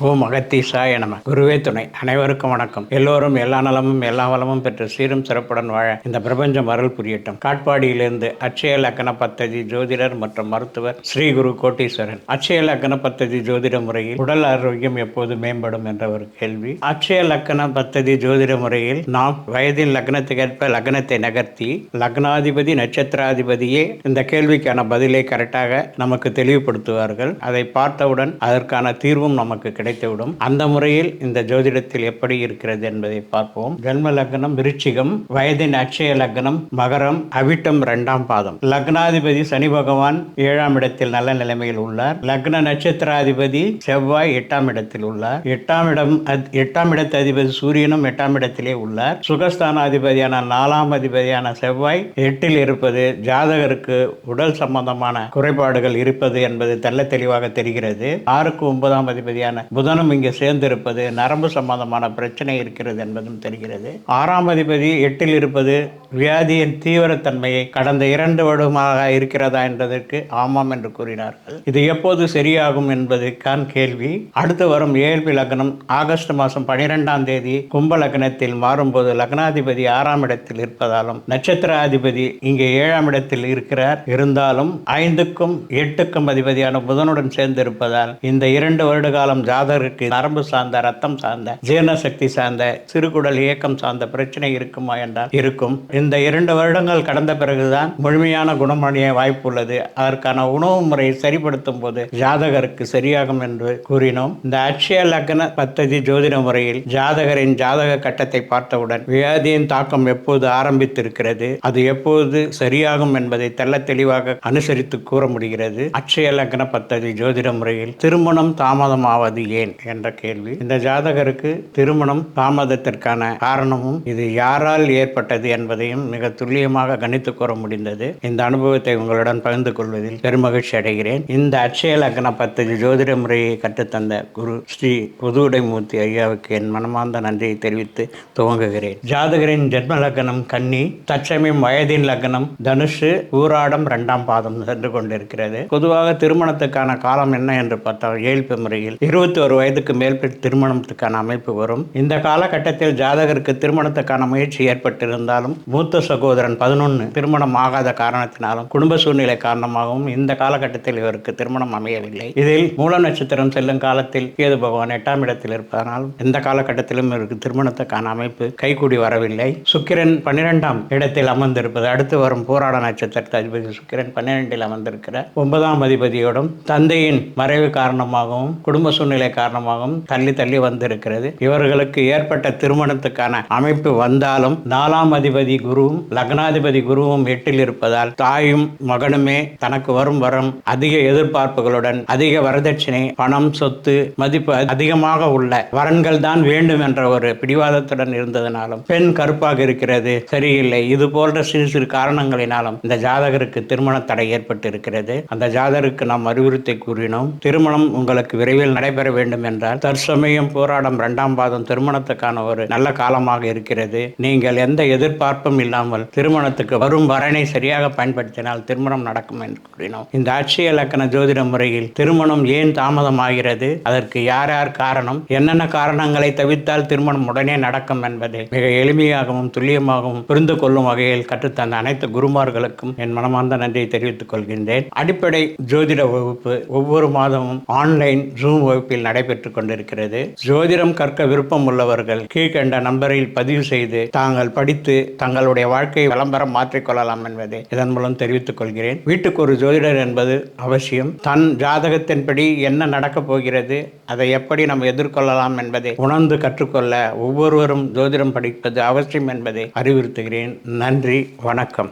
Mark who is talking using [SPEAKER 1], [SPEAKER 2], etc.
[SPEAKER 1] ஓம் அகத்தீசாய நம. குருவே துணை. அனைவருக்கும் வணக்கம். எல்லோரும் எல்லா நலமும் எல்லா வளமும் பெற்று சீரும் சிறப்புடன் வாழ இந்த பிரபஞ்சம் அருள் புரியட்டும். காட்பாடியிலிருந்து அட்சய லக்கண பத்ததி ஜோதிடர் மற்றும் மருத்துவர் ஸ்ரீ குரு கோட்டீஸ்வரன். அட்சய லக்கண பத்ததி ஜோதிட முறையில் உடல் ஆரோக்கியம் எப்போது மேம்படும் என்ற ஒரு கேள்வி. அட்சய லக்கண பத்ததி ஜோதிட முறையில் நாம் வயதின் லக்னத்துக்கேற்ப லக்னத்தை நகர்த்தி லக்னாதிபதி நட்சத்திராதிபதியே இந்த கேள்விக்கான பதிலை கரெக்டாக நமக்கு தெளிவுபடுத்துவார்கள். அதை பார்த்தவுடன் அதற்கான தீர்வும் நமக்கு கிடைக்கும். கிடைத்துவிடும். அந்த முறையில் இந்த ஜோதிடத்தில் எப்படி இருக்கிறது என்பதை பார்ப்போம். ஜென்ம லக்னம் விருச்சிகம் வயதின் அட்சய லக்னம் மகரம் அவிட்டம் இரண்டாம் பாதம். லக்னாதிபதி சனி பகவான் ஏழாம் இடத்தில் நல்ல நிலைமையில் உள்ளார். லக்ன நட்சத்திராதிபதி செவ்வாய் எட்டாம் இடத்தில் உள்ளார். எட்டாம் இடம் எட்டாம் இடத்து அதிபதி சூரியனும் எட்டாம் இடத்திலே உள்ளார். சுகஸ்தானாதிபதியான நாலாம் அதிபதியான செவ்வாய் எட்டில் இருப்பது ஜாதகருக்கு உடல் சம்பந்தமான குறைபாடுகள் இருப்பது என்பது தெள்ள தெளிவாக தெரிகிறது. ஆறுக்கு ஒன்பதாம் அதிபதியான புதனும் இங்கே சேர்ந்திருப்பது நரம்பு சம்பந்தமான பிரச்சனை இருக்கிறது என்பதும் தெரிகிறது. ஆறாம் அதிபதி எட்டில் இருப்பது வியாதியின் தீவிரத்தன்மையை கடந்த இரண்டு வருடமாக இருக்கிறதா என்பதற்கு ஆமாம் என்று கூறினார்கள். இது எப்போது சரியாகும் என்பதுக்கான் கேள்வி. அடுத்து வரும் ஏழ்பி லக்னம் ஆகஸ்ட் மாதம் பனிரெண்டாம் தேதி கும்ப லக்னத்தில் மாறும்போது லக்னாதிபதி ஆறாம் இடத்தில் இருப்பதாலும் நட்சத்திராதிபதி இங்கே ஏழாம் இடத்தில் இருக்கிறார். இருந்தாலும் ஐந்துக்கும் எட்டுக்கும் அதிபதியான புதனுடன் சேர்ந்திருப்பதால் இந்த இரண்டு வருட காலம் ஜாதகருக்கு நரம்பு சார்ந்த ரத்தம் சார்ந்த ஜீரண சக்தி சார்ந்த சிறுகுடல் இயக்கம் சார்ந்த பிரச்சனை இருக்குமா என்றால் இருக்கும். இந்த இரண்டு வருடங்கள் கடந்த பிறகுதான் முழுமையான குணமடைய வாய்ப்பு உள்ளது அதற்கான உணவு முறையை சரிப்படுத்தும் போது ஜாதகருக்கு சரியாகும் என்று கூறினோம். இந்த அட்சய லக்ன பத்ததி ஜோதிட முறையில் ஜாதகரின் ஜாதக கட்டத்தை பார்த்தவுடன் வியாதியின் தாக்கம் எப்போது ஆரம்பித்திருக்கிறது அது எப்போது சரியாகும் என்பதை தெல்ல தெளிவாக அனுசரித்து கூற முடிகிறது. அட்சய லக்ன பத்ததி ஜோதிட முறையில் திருமணம் தாமதமாவது ஏன் என்ற கேள்வி. இந்த ஜாதகருக்கு திருமணம் தாமதத்திற்கான காரணமும் இது யாரால் ஏற்பட்டது என்பதையும் மிக துல்லியமாக கணித்து கூற முடிந்தது. இந்த அனுபவத்தை உங்களுடன் பகிர்ந்து கொள்வதில் பெருமகிழ்ச்சி அடைகிறேன். இந்த அட்சய லக்ன பத்ததி ஜோதிட முறையை கற்றுத்தந்த குரு ஸ்ரீ புதுவுடைமூர்த்தி ஐயாவுக்கு என் மனமார்ந்த நன்றியை தெரிவித்து துவங்குகிறேன். ஜாதகரின் ஜென்ம லக்னம் கன்னி தற்சமயம் வயதின் லக்னம் தனுஷு ஊராடம் இரண்டாம் பாதம் சென்று கொண்டிருக்கிறது. பொதுவாக திருமணத்துக்கான காலம் என்ன என்று பார்த்தால் இயல்பு முறையில் இருபத்தி ஒரு வயதுக்கு மேல் திருமணத்துக்கான அமைப்பு வரும். இந்த காலகட்டத்தில் ஜாதகருக்கு திருமணத்துக்கான முயற்சி ஏற்பட்டிருந்தாலும் மூத்த சகோதரன் பதினொன்று திருமணம் ஆகாத காரணத்தினாலும் குடும்ப சூழ்நிலை காரணமாகவும் இந்த காலகட்டத்தில் இவருக்கு திருமணம் அமையவில்லை. இதில் மூல நட்சத்திரம் செல்லும் காலத்தில் கேது பகவான் எட்டாம் இடத்தில் இருப்பதனாலும் எந்த காலகட்டத்திலும் இவருக்கு திருமணத்துக்கான அமைப்பு கைகூடி வரவில்லை. சுக்கிரன் பன்னிரெண்டாம் இடத்தில் அமர்ந்திருப்பது அடுத்து வரும் போராட நட்சத்திரத்தை அதிபதி சுக்கிரன் பன்னிரெண்டில் அமர்ந்திருக்கிற ஒன்பதாம் அதிபதியோடும் தந்தையின் மறைவு காரணமாகவும் குடும்ப சூழ்நிலை காரணமாகவும் தள்ளி தள்ளி வந்திருக்கிறது. இவர்களுக்கு ஏற்பட்ட திருமணத்துக்கான அமைப்பு வந்தாலும் நாலாம் அதிபதி குருவும் லக்னாதிபதி குருவும் எட்டில் இருப்பதால் தாயும் மகனுமே தனக்கு வரும் வரம் அதிக எதிர்பார்ப்புகளுடன் அதிக வரதட்சணை பணம் சொத்து மதிப்பு அதிகமாக உள்ள வரன்கள் தான் வேண்டும் என்ற ஒரு பிடிவாதத்துடன் இருந்ததனாலும் பெண் கருப்பாக இருக்கிறது சரியில்லை. இது போன்ற சிறு சிறு காரணங்களினாலும் இந்த ஜாதகருக்கு திருமண தடை ஏற்பட்டு இருக்கிறது அந்த ஜாதகருக்கு நாம் அறிவுறுத்தி கூறினோம் திருமணம் உங்களுக்கு விரைவில் நடைபெற வேண்டும். வேண்டும் என்றால் தற்சமயம் போராடம் இரண்டாம் பாதம் திருமணத்துக்கான ஒரு நல்ல காலமாக இருக்கிறது. நீங்கள் எந்த எதிர்பார்ப்பும் இல்லாமல் திருமணத்துக்கு வரும் வரனை சரியாக பயன்படுத்தினால் திருமணம் நடக்கும் என்று கூறினோம். இந்த அட்சய இலக்கண ஜோதிட முறையில் திருமணம் ஏன் தாமதமாகிறது? அதற்கு யார் யார் காரணம்? என்னென்ன காரணங்களை தவிர்த்தால் திருமணம் உடனே நடக்கும் என்பதை மிக எளிமையாகவும் துல்லியமாகவும் புரிந்து கொள்ளும் வகையில் கற்றுத்தந்த அனைத்து குருமார்களுக்கும் என் மனமார்ந்த நன்றியை தெரிவித்துக் கொள்கின்றேன். அடிப்படை ஜோதிட வகுப்பு ஒவ்வொரு மாதமும் ஆன்லைன் ஜூம் வகுப்பில் நடைபெற்றுக் கொண்டிருக்கிறது. ஜோதிடம் கற்க விருப்பம் உள்ளவர்கள் கீழ்கண்ட நம்பரில் பதிவு செய்து தாங்கள் படித்து தங்களுடைய வாழ்க்கையை விளம்பரம் மாற்றிக்கொள்ளலாம் என்பதை இதன் மூலம் தெரிவித்துக் கொள்கிறேன். வீட்டுக்கு ஒரு ஜோதிடர் என்பது அவசியம். தன் ஜாதகத்தின்படி என்ன நடக்கப் போகிறது அதை எப்படி நாம் எதிர்கொள்ளலாம் என்பதை உணர்ந்து கற்றுக்கொள்ள ஒவ்வொருவரும் ஜோதிடம் படிப்பது அவசியம் என்பதை அறிவுறுத்துகிறேன். நன்றி வணக்கம்.